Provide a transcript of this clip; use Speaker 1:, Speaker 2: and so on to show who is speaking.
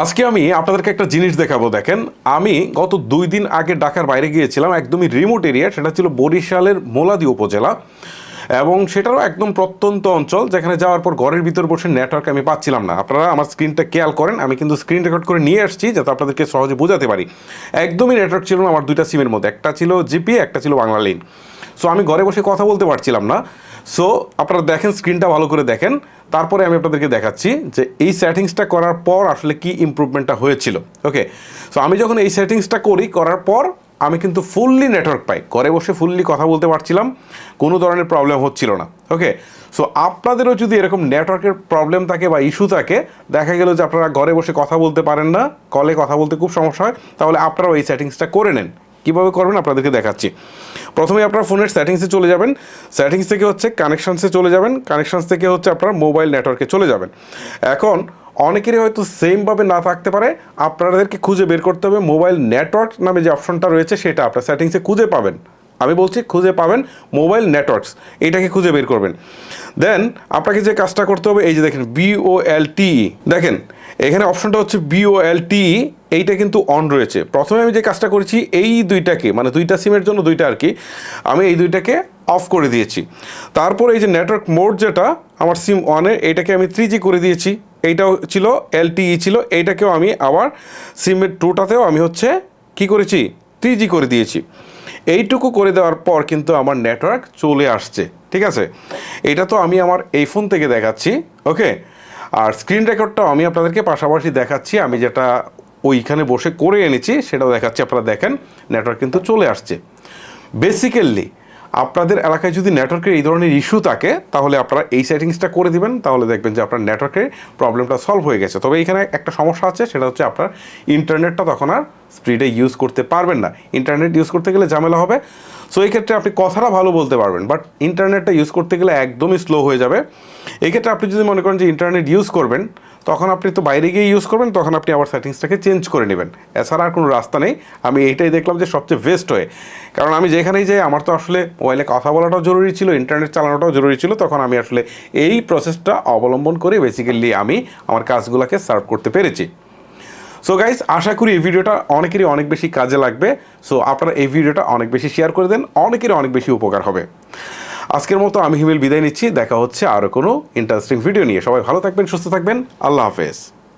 Speaker 1: আজকে আমি আপনাদেরকে একটা জিনিস দেখাবো, দেখেন। আমি গত দুই দিন আগে ঢাকার বাইরে গিয়েছিলাম, একদমই রিমোট এরিয়া সেটা ছিল বরিশালের মোলাদি উপজেলা। এবং সেটারও একদম প্রত্যন্ত অঞ্চল, যেখানে যাওয়ার পর ঘরের ভিতর বসে নেটওয়ার্ক আমি পাচ্ছিলাম না। আপনারা আমার স্ক্রিনটা খেয়াল করেন, আমি কিন্তু স্ক্রিন রেকর্ড করে নিয়ে আসছি যাতে আপনাদেরকে সহজে বোঝাতে পারি। একদমই নেটওয়ার্ক ছিল না আমার দুইটা সিমের মধ্যে, একটা ছিল জিপি একটা ছিল বাংলা লিন সো আমি ঘরে বসে কথা বলতে পারছিলাম না। সো আপনারা দেখেন স্ক্রিনটা ভালো করে দেখেন। তারপরে আমি আপনাদেরকে দেখাচ্ছি যে এই সেটিংসটা করার পর আসলে কি ইমপ্রুভমেন্টটা হয়েছিল। ওকে সো আমি যখন এই সেটিংসটা করি, করার পর আমি কিন্তু ফুললি নেটওয়ার্ক পাই। ঘরে বসে ফুললি কথা বলতে পারছিলাম, কোনো ধরনের প্রবলেম হচ্ছিল না। ওকে সো আপনাদেরও যদি এরকম নেটওয়ার্কের প্রবলেম থাকে বা ইস্যু থাকে, দেখা গেল যে আপনারা ঘরে বসে কথা বলতে পারেন না কলে কথা বলতে খুব সমস্যা হয়, তাহলে আপনারাও এই সেটিংসটা করে নেন। কীভাবে করবেন আপনাদেরকে দেখাচ্ছি। প্রথমে আপনার ফোনের সেটিংসে চলে যাবেন। সেটিংস থেকে হচ্ছে কানেকশানসে চলে যাবেন। কানেকশানস থেকে হচ্ছে আপনার মোবাইল নেটওয়ার্কে চলে যাবেন। এখন অনেকেরই হয়তো সেমভাবে না থাকতে পারে। আপনাদেরকে খুঁজে বের করতে হবে মোবাইল নেটওয়ার্ক নামে যে অপশনটা রয়েছে সেটা আপনার সেটিংসে খুঁজে পাবেন। আমি বলছি খুঁজে পাবেন মোবাইল নেটওয়ার্কস এটাকে খুঁজে বের করবেন। দেন আপনাকে যে কাজটা করতে হবে, এই যে দেখেন বিওএলটি দেখেন, এখানে অপশনটা হচ্ছে বিওএলটি এইটা কিন্তু অন রয়েছে। প্রথমে আমি যে কাজটা করেছি, এই দুইটাকে মানে দুইটা সিমের জন্য দুইটা আর কি, আমি এই দুইটাকে অফ করে দিয়েছি। তারপর এই যে নেটওয়ার্ক মোড যেটা, আমার সিম ওয়ানে এইটাকে আমি থ্রি করে দিয়েছি। এইটাও ছিল, এলটিই ছিল, এইটাকেও আমি আবার সিমের টুটাতেও আমি হচ্ছে কি করেছি? থ্রি করে দিয়েছি। এইটুকু করে দেওয়ার পর কিন্তু আমার নেটওয়ার্ক চলে আসছে, ঠিক আছে? এটা তো আমি আমার এই ফোন থেকে দেখাচ্ছি ওকে আর স্ক্রিন রেকর্ডটাও আমি আপনাদেরকে পাশাপাশি দেখাচ্ছি, আমি যেটা ওইখানে বসে করে এনেছি, সেটাও দেখাচ্ছি, আপনারা দেখেন নেটওয়ার্ক কিন্তু চলে আসছে। বেসিক্যালি আপনাদের এলাকায় যদি নেটওয়ার্কের এই ধরনের ইস্যু থাকে, তাহলে আপনারা এই সেটিংসটা করে দিবেন, তাহলে দেখবেন যে আপনার নেটওয়ার্কের প্রবলেমটা সলভ হয়ে গেছে। তবে এখানে একটা সমস্যা আছে, সেটা হচ্ছে আপনার ইন্টারনেটটা তখন আর স্পিডে ইউজ করতে পারবেন না। ইন্টারনেট ইউজ করতে গেলে ঝামেলা হবে। সো এই ক্ষেত্রে আপনি কথাটা ভালো বলতে পারবেন বাট ইন্টারনেটটা ইউজ করতে গেলে একদমই স্লো হয়ে যাবে। এই ক্ষেত্রে আপনি যদি মনে করেন যে ইন্টারনেট ইউজ করবেন তখন আপনি তো বাইরে গিয়ে ইউজ করবেন, তখন আপনি আবার সেটিংসটাকে চেঞ্জ করে নেবেন। এছাড়া আর কোনো রাস্তা নেই। আমি এইটাই দেখলাম যে সবচেয়ে বেস্ট হয়ে কারণ আমি যেখানেই যাই, আমার তো আসলে মোবাইলে কথা বলাটাও জরুরি ছিল ইন্টারনেট চালানোটাও জরুরি ছিল, তখন আমি আসলে এই প্রসেসটা অবলম্বন করে বেসিক্যালি আমি আমার কাজগুলোকে সার্ভ করতে পেরেছি। সো গাইস আশা করি এই ভিডিওটা অনেকেরই অনেক বেশি কাজে লাগবে। সো আপনারা এই ভিডিওটা অনেক বেশি শেয়ার করে দেন, অনেকেরই অনেক বেশি উপকার হবে। আজকের মতো আমি হিমেল বিদায় নিচ্ছি, দেখা হচ্ছে আরও কোনো ইন্টারেস্টিং ভিডিও নিয়ে। সবাই ভালো থাকবেন, সুস্থ থাকবেন, আল্লাহ হাফেজ।